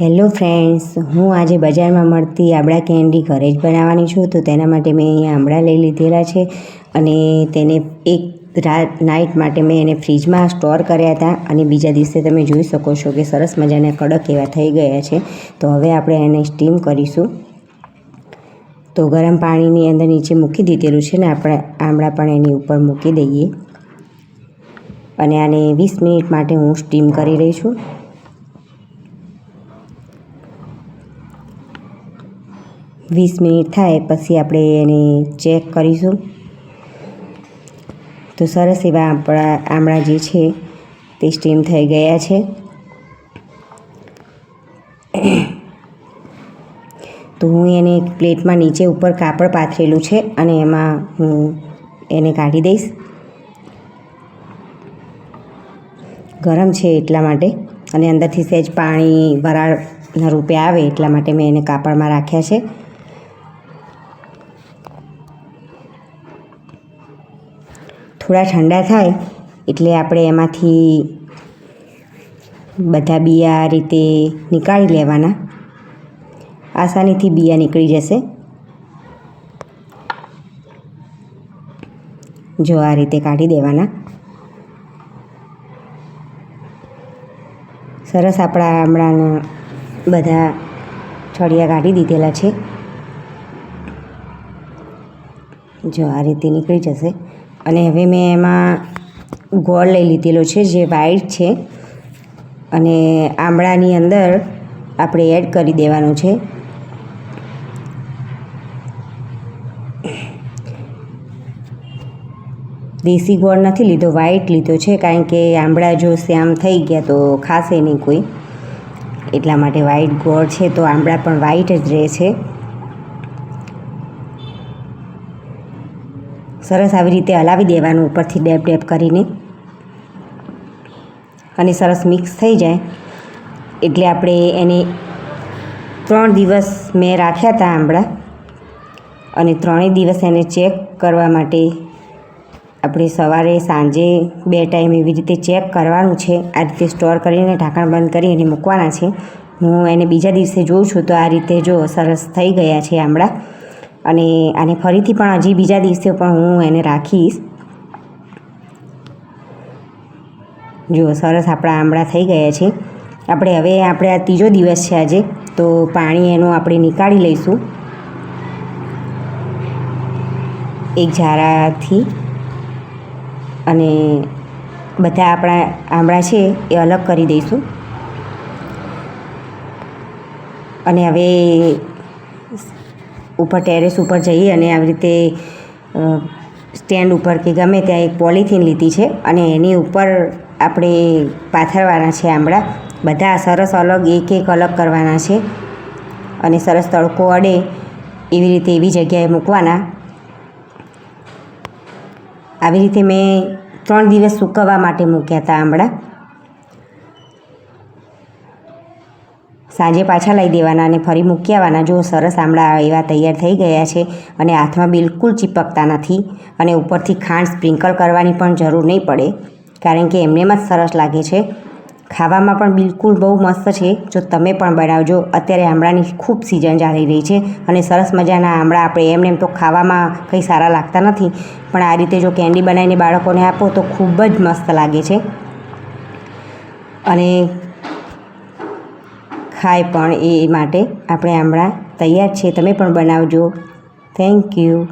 Hello friends, હું આજે બજારમાં મળતી આંબળા કેન્ડી ઘરે જ બનાવવાની છું. તો તેના માટે મેં અહીંયા આંબળા લઈ લીધેલા છે અને તેને એક રાત નાઇટ માટે મેં એને ફ્રીજમાં સ્ટોર કર્યા હતા. અને બીજા દિવસે તમે જોઈ શકો છો કે સરસ મજાના કડક એવા થઈ ગયા છે. તો હવે આપણે એને સ્ટીમ કરીશું. તો ગરમ પાણીની અંદર નીચે મૂકી દીધેલું છે ને, આપણે આંબળા પણ એની ઉપર મૂકી દઈએ. અને આને વીસ મિનિટ માટે હું સ્ટીમ કરી રહી છું. વીસ મિનિટ થાય પછી આપણે એને ચેક કરીશું. તો સરસ એવા આપણા આમળા જે છે તે સ્ટીમ થઈ ગયા છે. તો હું એને એક પ્લેટમાં નીચે ઉપર કાપડ પાથરેલું છે અને એમાં હું એને કાઢી દઈશ. ગરમ છે એટલા માટે અને અંદરથી સહેજ પાણી વરાળના રૂપે આવે એટલા માટે મેં એને કાપડમાં રાખ્યા છે. થોડા ઠંડા થાય એટલે આપણે એમાંથી બધા બિયા આ રીતે નીકાળી લેવાના. આસાનીથી બિયા નીકળી જશે. જો આ રીતે કાઢી દેવાના. સરસ આપણા આમળાના બધા છડિયા કાઢી દીધેલા છે. જો આ રીતે નીકળી જશે. અને હવે મેં એમાં ગોળ લઈ લીધેલો છે, જે વ્હાઈટ છે. અને આંબળાની અંદર આપણે એડ કરી દેવાનું છે. દેશી ગોળ નથી લીધો વ્હાઈટ લીધો છે, કારણ કે આંબળા જો શ્યામ થઈ ગયા તો ખાશે નહીં કોઈ. એટલા માટે વ્હાઈટ ગોળ છે, તો આંબળા પણ વ્હાઈટ જ રહે છે. સરસ આવી રીતે હલાવી દેવાનું ઉપરથી ડેપ ડેપ કરીને. અને સરસ મિક્સ થઈ જાય. એટલે આપણે એને ત્રણ દિવસ મેં રાખ્યા હતા આંબળા. અને ત્રણેય દિવસ એને ચેક કરવા માટે આપણે સવારે, સાંજે બે ટાઈમ એવી રીતે ચેક કરવાનું છે. આ રીતે સ્ટોર કરીને ઢાંકણ બંધ કરી અને મૂકવાના છે. હું એને બીજા દિવસે જોઉં છું તો આ રીતે જો સરસ થઈ ગયા છે આંબળા. અને આને ફરીથી પણ હજી બીજા દિવસે પણ હું એને રાખીશ. જુઓ સરસ આપણા આંબળા થઈ ગયા છે. આપણે હવે આપણે આ ત્રીજો દિવસ છે આજે, તો પાણી એનું આપણે નીકાળી લઈશું. એક ઝારાથી અને બધા આપણા આંબળા છે એ અલગ કરી દઈશું. અને હવે ઉપર ટેરેસ ઉપર જઈ અને આવી રીતે સ્ટેન્ડ ઉપર કે ગમે ત્યાં એક પોલિથીન લીધી છે અને એની ઉપર આપણે પાથરવાના છે આંબળા. બધા સરસ અલગ, એક એક અલગ કરવાના છે અને સરસ તડકો અડે એવી રીતે એવી જગ્યાએ મૂકવાના. આવી રીતે મેં ત્રણ દિવસ સૂકવવા માટે મૂક્યા હતા આંબળા. સાંજે પાછા લઈ દેવાના અને ફરી મૂકી આવવાના. જો સરસ આમળા એવા તૈયાર થઈ ગયા છે અને હાથમાં બિલકુલ ચીપકતા નથી અને ઉપરથી ખાંડ સ્પ્રિંકલ કરવાની પણ જરૂર નહીં પડે, કારણ કે એમનેમ જ સરસ લાગે છે. ખાવામાં પણ બિલકુલ બહુ મસ્ત છે. જો તમે પણ બનાવજો. અત્યારે આમળાની ખૂબ સિઝન ચાલી રહી છે અને સરસ મજાના આમળા આપણે એમને એમ તો ખાવામાં કંઈ સારા લાગતા નથી. પણ આ રીતે જો કેન્ડી બનાવીને બાળકોને આપો તો ખૂબ જ મસ્ત લાગે છે. અને ખાય પણ એ માટે આપણે આમળા તૈયાર છે. તમે પણ બનાવજો. Thank you